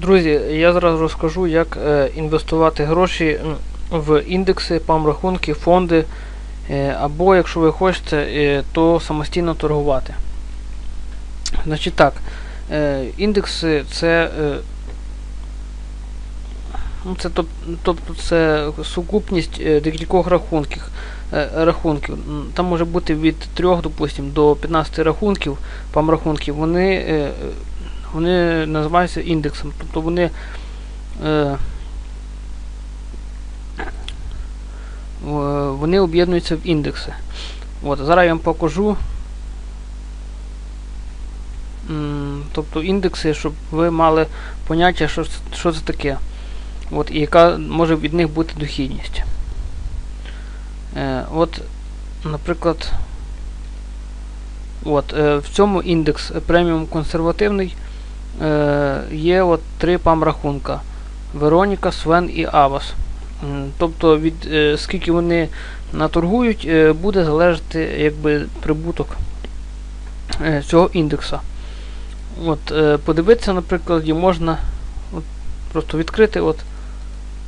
Друзі, я зараз розкажу, як е, інвестувати гроші в індекси, памрахунки, фонди, е, або якщо ви хочете, е, то самостійно торгувати. Значить так, е, індекси це, е, ну, це тоб- тобто це сукупність е, декількох рахунків. е, рахунків. Там може бути від 3, допустим, до 15 рахунків, памрахунків. Вони е, вони називаються індексом. Тобто вони е, вони об'єднуються в індекси. От, зараз я вам покажу. Тобто індекси, щоб ви мали поняття, що, що це таке. От, і яка може від них бути дохідність. Е, от, наприклад, от, е, в цьому індекс преміум консервативний е, є от три пам-рахунка. Вероніка, Свен і Авас. Тобто від е, скільки вони наторгують, е, буде залежати якби, прибуток е, цього індекса. От, е, подивитися, наприклад, можна от, просто відкрити, от,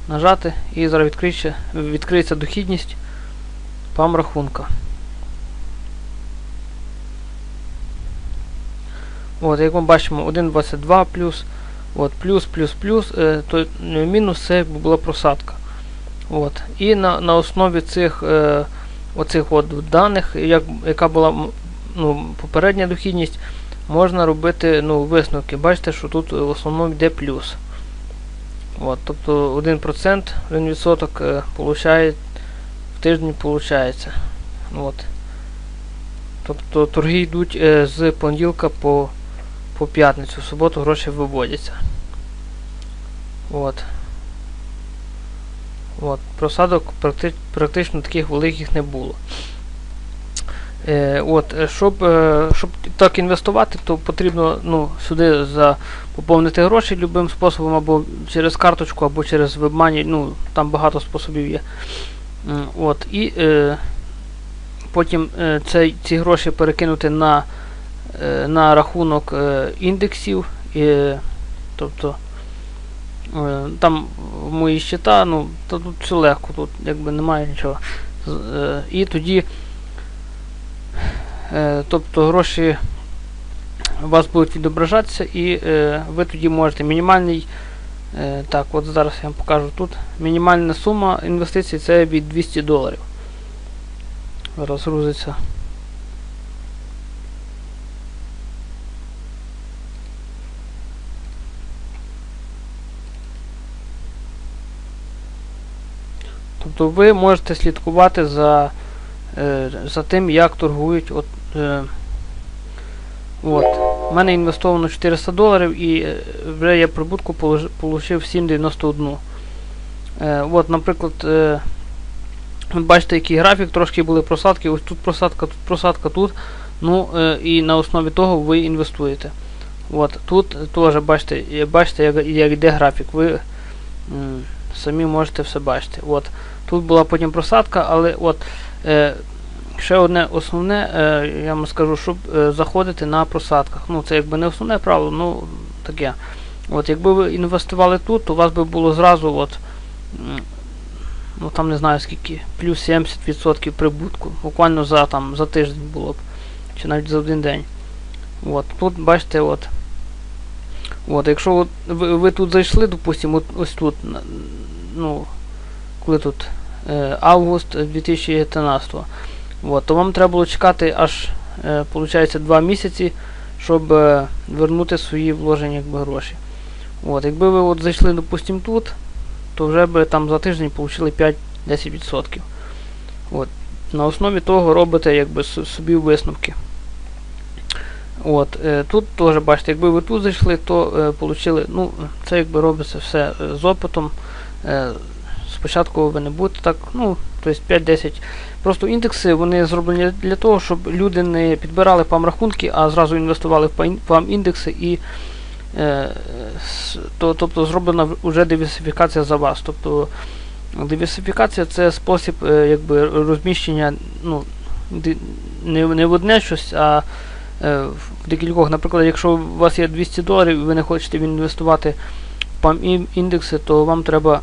нажати і зараз відкриється, відкриється дохідність пам-рахунка. От, як ми бачимо, 1,22 плюс, от, плюс, плюс, плюс, е, то мінус це була просадка. От. І на, на основі цих е, оцих от даних, як, яка була ну, попередня дохідність, можна робити ну, висновки. Бачите, що тут в основному йде плюс. От, тобто 1%, 1% е, получає, в тиждень виходить. От. Тобто торги йдуть е, з понеділка по по п'ятницю, в суботу гроші виводяться. От. От. Просадок практи, практично таких великих не було. Е, от, е, щоб, е, щоб так інвестувати, то потрібно ну, сюди за, поповнити гроші любим способом, або через карточку, або через WebMoney, ну, там багато способів є. М, От, і е, потім е, цей, ці гроші перекинути на е, на рахунок е, індексів, і, тобто е, там мої щита, ну, то тут все легко, тут якби немає нічого. Е, І тоді е, тобто гроші у вас будуть відображатися, і е, ви тоді можете мінімальний. е, Так, от зараз я вам покажу тут. Мінімальна сума інвестицій це від 200 доларів. Зараз Тобто ви можете слідкувати за, е, за тим, як торгують. От, е, от. У мене інвестовано 400 доларів і е, вже я прибутку отримав 7,91. Е, от, наприклад, бачите, який графік, трошки були просадки, ось тут просадка, тут просадка, тут. Ну, і на основі того ви інвестуєте. От, тут теж бачите, бачите, як, як йде графік. Ви самі можете все бачити. От. Тут була потім просадка, але от е, ще одне основне, е, я вам скажу, щоб е, заходити на просадках. Ну, це якби не основне правило, ну таке. От, якби ви інвестували тут, то у вас би було зразу, от, ну там не знаю скільки, плюс 70% прибутку. Буквально за там, за тиждень було б, чи навіть за один день. От, тут бачите, от. От, якщо от ви, ви тут зайшли, допустимо, ось тут, ну, коли тут е, август 2013, от, то вам треба було чекати аж, е, виходить, 2 місяці, щоб е, вернути свої вложені якби, гроші. От, якби ви от зайшли, допустимо, тут, то вже би там за тиждень отримали 5-10%. От, на основі того робите якби, собі висновки. От, е, тут теж бачите, якби ви тут зайшли, то е, получили, ну, це якби робиться все е, з опитом. Спочатку ви не будете так, ну, тобто 5-10. Просто індекси вони зроблені для того, щоб люди не підбирали пам-рахунки, а зразу інвестували в пам- пам-індекси і то, тобто зроблена вже диверсифікація за вас. Тобто диверсифікація це спосіб якби, розміщення ну, не, не в одне щось, а в декількох. Наприклад, якщо у вас є 200 доларів і ви не хочете інвестувати PAM індекси, то вам треба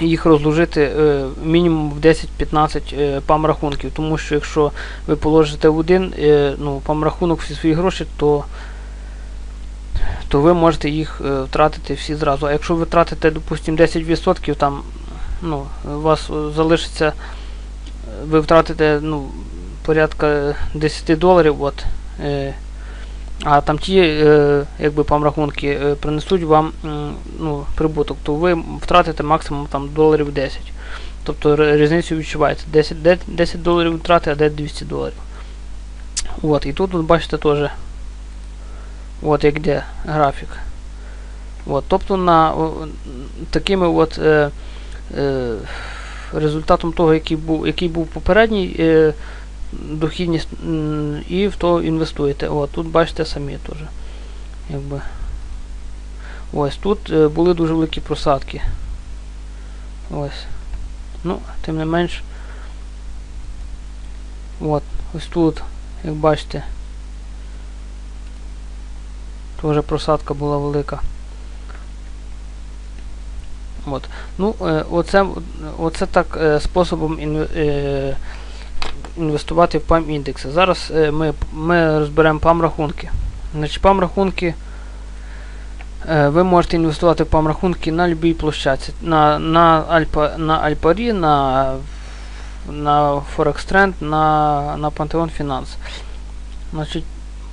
їх розложити е, мінімум в 10-15 е, PAM рахунків. Тому що якщо ви положите в один е, ну, PAM рахунок всі свої гроші, то то ви можете їх е, втратити всі зразу. А якщо ви втратите, допустимо, 10%, там ну, у вас е, залишиться, е, ви втратите ну, порядка 10 доларів, от, е, а там ті е, якби пам рахунки е, принесуть вам ну, прибуток, то ви втратите максимум там, доларів 10. Тобто різницю відчувається. 10, де- 10 доларів втрати, а де 200 доларів. От, і тут, бачите, теж от як де графік. От, тобто на о, такими от е, е, результатом того, який був, який був попередній, е, дохідність і в то інвестуєте. От, тут бачите самі теж. Якби. Ось тут е, були дуже великі просадки. Ось. Ну, тим не менш. От, ось тут, як бачите. Теж просадка була велика. От. Ну, е, оце, оце так е, способом е, інвестувати в PAM індекси. Зараз е, ми, ми розберемо PAM рахунки. Значить, PAM рахунки. Е, ви можете інвестувати в PAM рахунки на будь-якій площадці. На, на, Альпа, на Альпарі, на, на Forex Trend, на, на Pantheon Finance. Значить,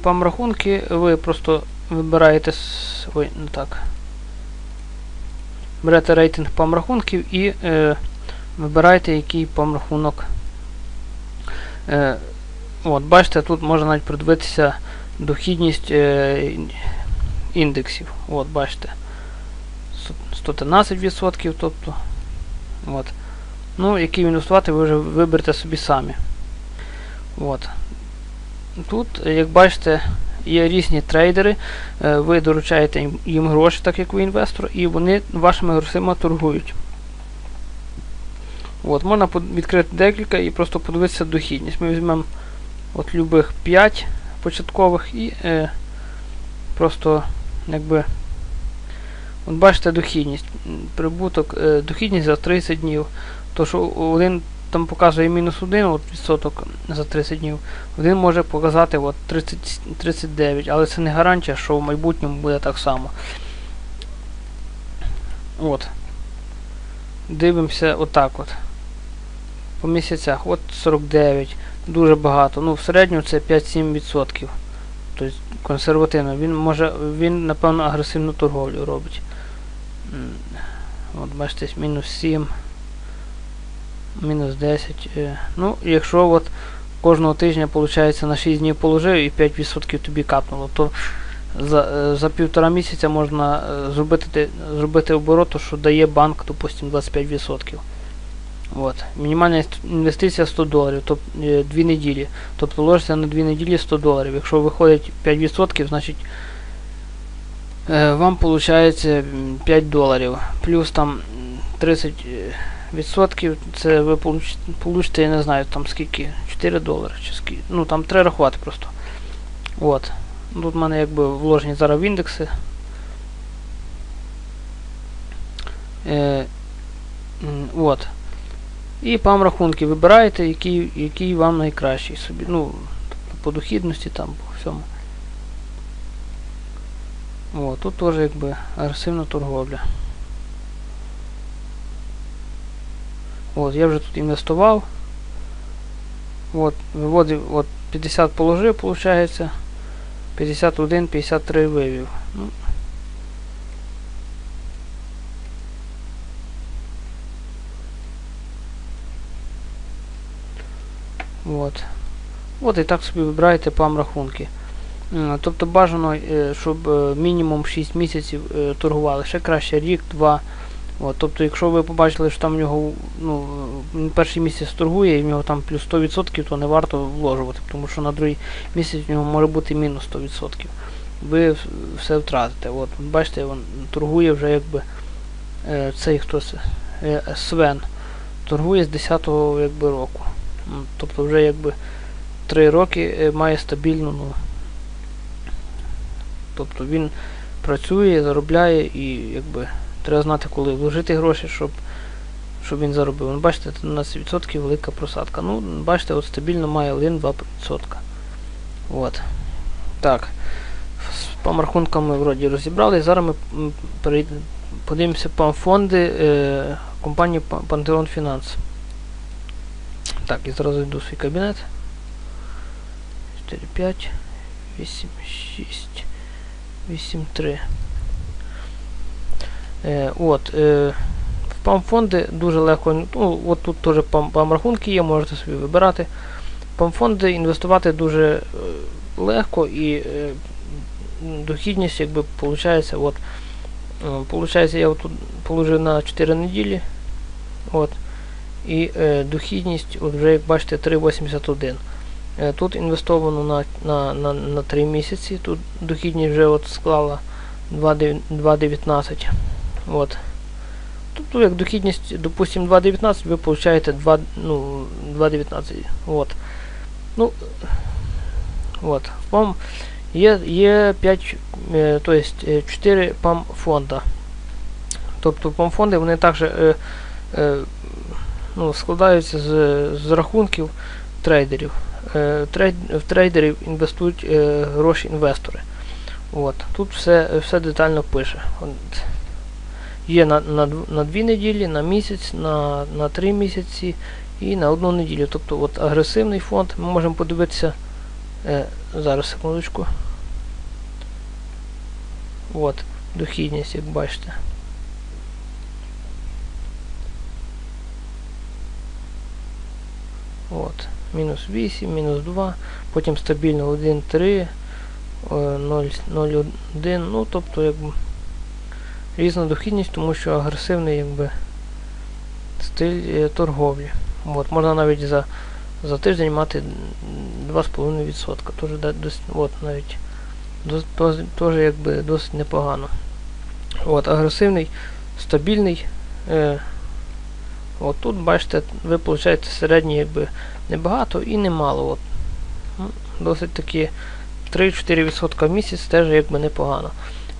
PAM рахунки ви просто вибираєте. Ой, не так. Берете рейтинг PAM рахунків і е, вибираєте, який PAM рахунок. Е, от, бачите, тут можна навіть подивитися дохідність е, індексів. От, бачите. 113%, тобто. От. Ну, який інвестувати, ви вже виберете собі самі. От. Тут, як бачите, є різні трейдери, е, ви доручаєте їм гроші, так як ви інвестор, і вони вашими грошима торгують. От, можна відкрити декілька і просто подивитися дохідність. Ми візьмемо от любих 5 початкових і е, просто якби. От бачите дохідність. Прибуток, е, дохідність за 30 днів. То що один там показує мінус 1 от відсоток за 30 днів. Один може показати от 30, 39, але це не гарантія, що в майбутньому буде так само. От. Дивимося отак от. По місяцях. От 49. Дуже багато. Ну, в середньому це 5-7%. Тобто консервативно. Він може, він, напевно, агресивну торговлю робить. От, бачите, мінус 7. Мінус 10. е. Ну, якщо от кожного тижня, виходить, на 6 днів положив і 5% тобі капнуло, то за, е, за півтора місяця можна е, зробити, зробити оборот, що дає банк, допустимо, 25%. От. Мінімальна інвестиція 100 доларів, тобто 2 неділі. Тобто ложиться на 2 неділі 100 доларів. Якщо виходить 5%, значить е, вам виходить 5 доларів. Плюс там 30 е, відсотків, це ви получите, я не знаю, там скільки, 4 долари чи скільки. Ну там треба рахувати просто. От. Тут в мене якби вложені зараз в індекси. Е, от. І пам рахунки вибираєте, який, який вам найкращий собі. Ну, тобто по дохідності там, по всьому. О, тут теж якби агресивна торговля. От, я вже тут інвестував. От, виводив, от 50 положив, виходить. 51, 53 вивів. Ну. От. От і так собі вибираєте пам рахунки. Тобто бажано, е, щоб е, мінімум 6 місяців е, торгували. Ще краще рік, два. От, тобто, якщо ви побачили, що там в нього ну, перший місяць торгує і в нього там плюс 100%, то не варто вложувати, тому що на другий місяць в нього може бути мінус 100%. Ви все втратите. От, бачите, він торгує вже якби цей хтось Свен. Торгує з 10-го якби, року. М, Тобто вже якби 3 роки е, має стабільну. Ну, тобто він працює, заробляє і якби Треба знати, коли вложити гроші, щоб, щоб він заробив. Ну, бачите, 13% велика просадка. Ну, бачите, от стабільно має 1-2%. От. Так. З памрахунками ми вроді розібрали. Зараз ми подивимося памфонди е, компанії Па- Pantheon Finance. Так, і зразу йду в свій кабінет. 4, 5, 8, 6, 8, 3. Е, от, е, в памфонди дуже легко. Ну, от тут теж пам, памрахунки є, можете собі вибирати. Памфонди інвестувати дуже е, легко і е, дохідність, якби виходить, от, е, я тут положив на 4 неділі. От, і е, дохідність, от вже як бачите, 3,81. Е, Тут інвестовано на, на, на, на 3 місяці. Тут дохідність вже от склала 2,19. От. Тобто як дохідність, допустимо, 2,19, ви получаєте 2, ну, 2,19. От. Ну, от. Пам є, є 5, е, то есть, е, 4 пам фонда. Тобто пам фонди вони також е, е, ну, складаються з, з рахунків трейдерів. Е, в трейдерів інвестують е, гроші інвестори. От. Тут все, все детально пише. От. Є на, на, на 2 неділі, на місяць, на, на 3 місяці і на одну неділю. Тобто от агресивний фонд. Ми можемо подивитися. Е, зараз секундочку. От, дохідність, як бачите. От, мінус 8, мінус 2, потім стабільно 1, 3, 0, 0, 1, ну тобто якби різна дохідність, тому що агресивний якби стиль е, торговлі. От, можна навіть за, за тиждень мати 2,5%. Тож да- дос- от навіть дос- дос- теж якби досить непогано. От, агресивний, стабільний. Е, от тут бачите, ви получаєте середній якби небагато і немало. От. Ну, Досить таки 3-4% в місяць теж якби непогано.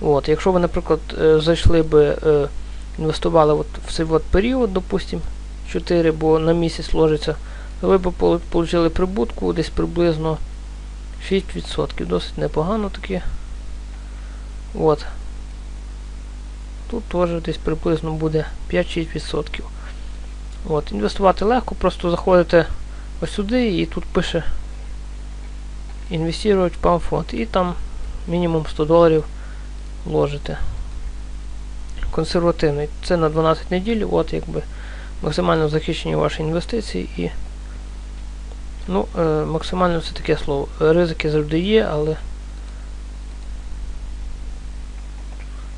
От, якщо ви, наприклад, е, зайшли би, е, інвестували от в цей от період, допустим, 4, бо на місяць ложиться, то ви б получили прибутку десь приблизно 6%. Досить непогано таке. От. Тут теж десь приблизно буде 5-6%. От, інвестувати легко, просто заходите ось сюди і тут пише інвестувати в памфонд і там мінімум 100 доларів ложите. Консервативний. Це на 12 неділь, от якби максимально захищені ваші інвестиції і ну, е, максимально це таке слово. Ризики завжди є, але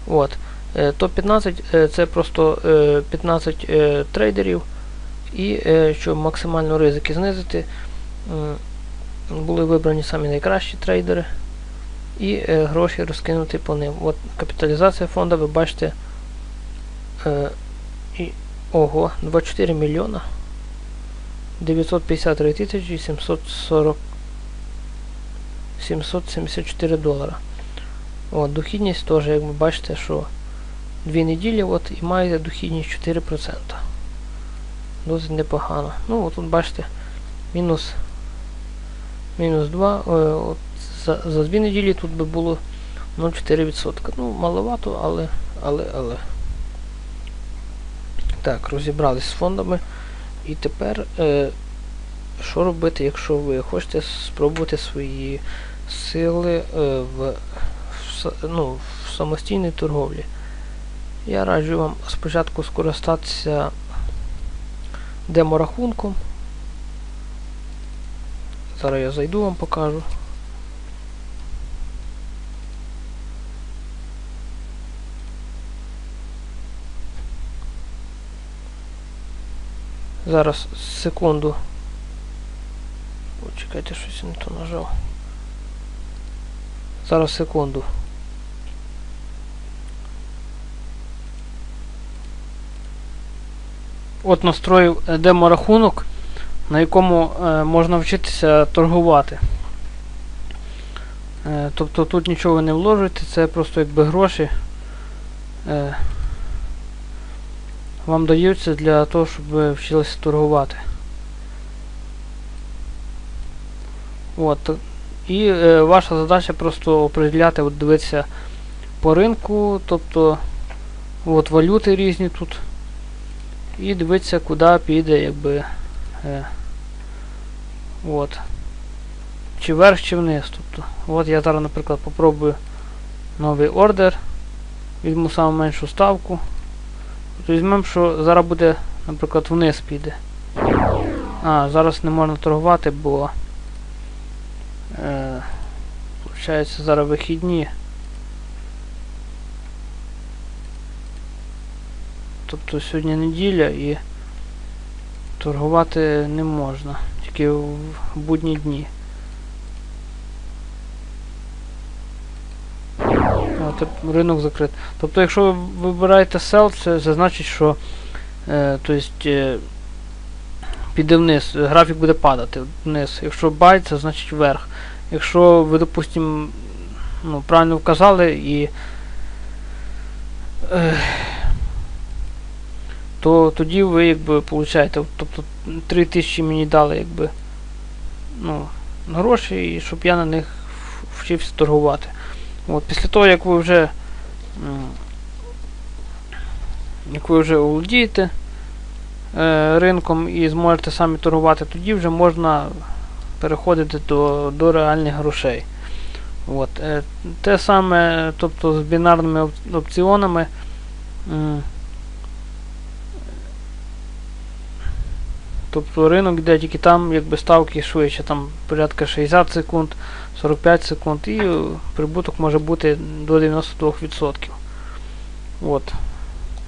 от. Е, Топ-15 е, це просто е, 15 е, трейдерів і щоб максимально ризики знизити, були вибрані самі найкращі трейдери і гроші розкинути по ним. От капіталізація фонду, ви бачите, і, ого, 24 мільйона 953 тисячі 740 774 долара. От, дохідність теж, як ви бачите, що 2 неділі от, і маєте дохідність 4%. Досить непогано. Ну, от тут бачите, мінус мінус 2. Е, от, за, за 2 неділі тут би було 0,4%. Ну, маловато, але, але, але. Так, розібрались з фондами. І тепер, е, що робити, якщо ви хочете спробувати свої сили е, в, в, ну, в самостійній торговлі? Я раджу вам спочатку скористатися деморахунком. Зараз я зайду вам покажу. Зараз секунду. О, чекайте, щось не то нажав. Зараз секунду. От настроїв е, деморахунок, на якому е, можна вчитися торгувати. Е, тобто тут нічого не вложуєте, це просто якби гроші. Е, вам даються для того, щоб ви вчилися торгувати. От. І е, ваша задача просто определяти, от дивитися по ринку, тобто от валюти різні тут. І дивитися, куди піде, якби. Е, от. Чи вверх, чи вниз. Тобто, от я зараз, наприклад, попробую новий ордер. Візьму саму меншу ставку. Тобто візьмемо, що зараз буде, наприклад, вниз піде. А, зараз не можна торгувати, бо е, Получається зараз вихідні. Тобто сьогодні неділя і торгувати не можна, тільки в будні дні. Ринок закрит. Тобто, якщо ви вибираєте sell, це, це значить, що е, то есть, е, піде вниз, графік буде падати вниз. Якщо buy, це значить вверх. Якщо ви, допустимо, ну, правильно вказали і е, то тоді ви якби получаєте, тобто 3000 мені дали якби ну, гроші, і щоб я на них вчився торгувати. От, після того, як ви вже як ви вже володієте е, ринком і зможете самі торгувати, тоді вже можна переходити до, до реальних грошей. От. Е, те саме, тобто з бінарними оп- опціонами. Тобто ринок йде тільки там, якби ставки швидше, там порядка 60 секунд, 45 секунд і е, прибуток може бути до 92%. От.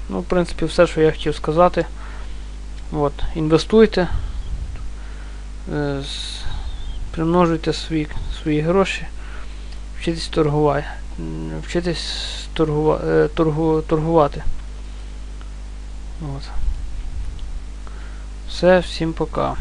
Ну, в принципі, все, що я хотів сказати. От. Інвестуйте, е, примножуйте свої, свої гроші, вчитесь торгувати. Вчитесь торгува, е, торгу, торгувати. От. Все, всім пока.